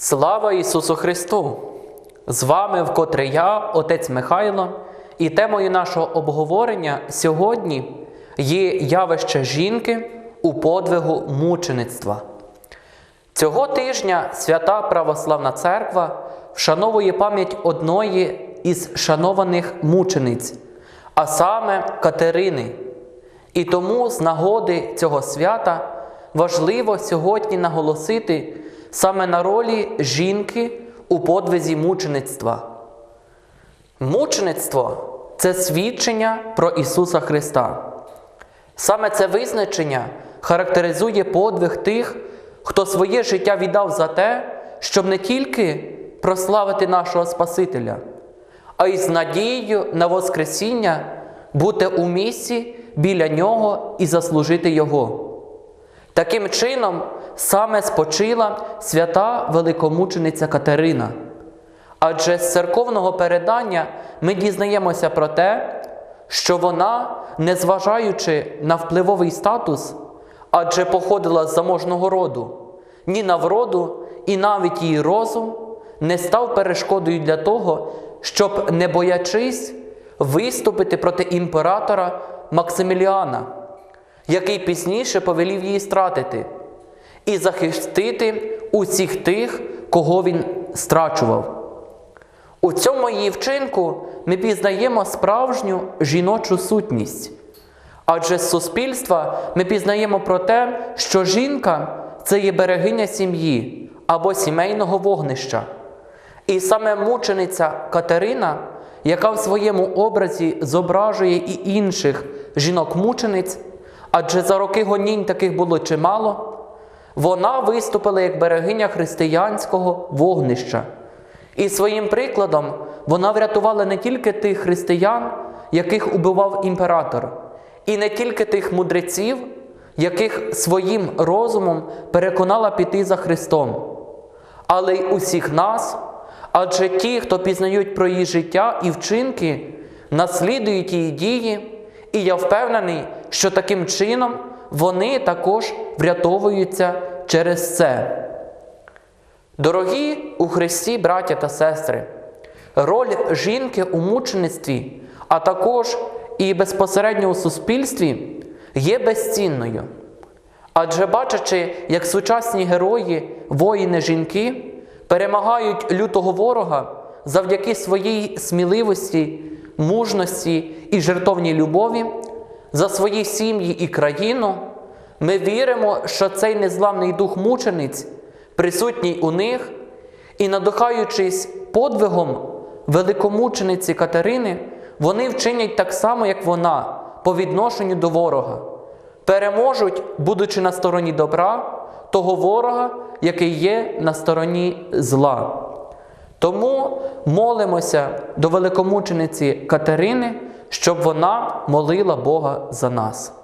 Слава Ісусу Христу! З вами вкотре я, отець Михайло, і темою нашого обговорення сьогодні є явище жінки у подвигу мучеництва. Цього тижня Свята Православна Церква вшановує пам'ять одної із шанованих мучениць, а саме Катерини. І тому з нагоди цього свята важливо сьогодні наголосити саме на ролі жінки у подвизі мучеництва. Мучеництво це свідчення про Ісуса Христа. Саме це визначення характеризує подвиг тих, хто своє життя віддав за те, щоб не тільки прославити нашого Спасителя, а й з надією на Воскресіння бути у місці біля Нього і заслужити Його. Таким чином, саме спочила свята великомучениця Катерина. Адже з церковного передання ми дізнаємося про те, що вона, незважаючи на впливовий статус, адже походила з заможного роду, ні на вроду, і навіть її розум не став перешкодою для того, щоб, не боячись, виступити проти імператора Максиміліана, який пізніше повелів її стратити, і захистити усіх тих, кого він страчував. У цьому її вчинку ми пізнаємо справжню жіночу сутність. Адже з суспільства ми пізнаємо про те, що жінка це є берегиня сім'ї або сімейного вогнища. І саме мучениця Катерина, яка в своєму образі зображує і інших жінок-мучениць, адже за роки гонінь таких було чимало, вона виступила як берегиня християнського вогнища. І своїм прикладом вона врятувала не тільки тих християн, яких убивав імператор, і не тільки тих мудреців, яких своїм розумом переконала піти за Христом, але й усіх нас, адже ті, хто пізнають про її життя і вчинки, наслідують її дії, і я впевнений, що таким чином вони також врятовуються через це. Дорогі у Христі, браття та сестри, роль жінки у мучеництві, а також і безпосередньо у суспільстві є безцінною. Адже бачачи, як сучасні герої, воїни жінки перемагають лютого ворога завдяки своїй сміливості, мужності і жертовній любові за свої сім'ї і країну, ми віримо, що цей незламний дух мучениць присутній у них, і, надихаючись подвигом великомучениці Катерини, вони вчинять так само, як вона, по відношенню до ворога, переможуть, будучи на стороні добра, того ворога, який є на стороні зла. Тому молимося до великомучениці Катерини, щоб вона молила Бога за нас.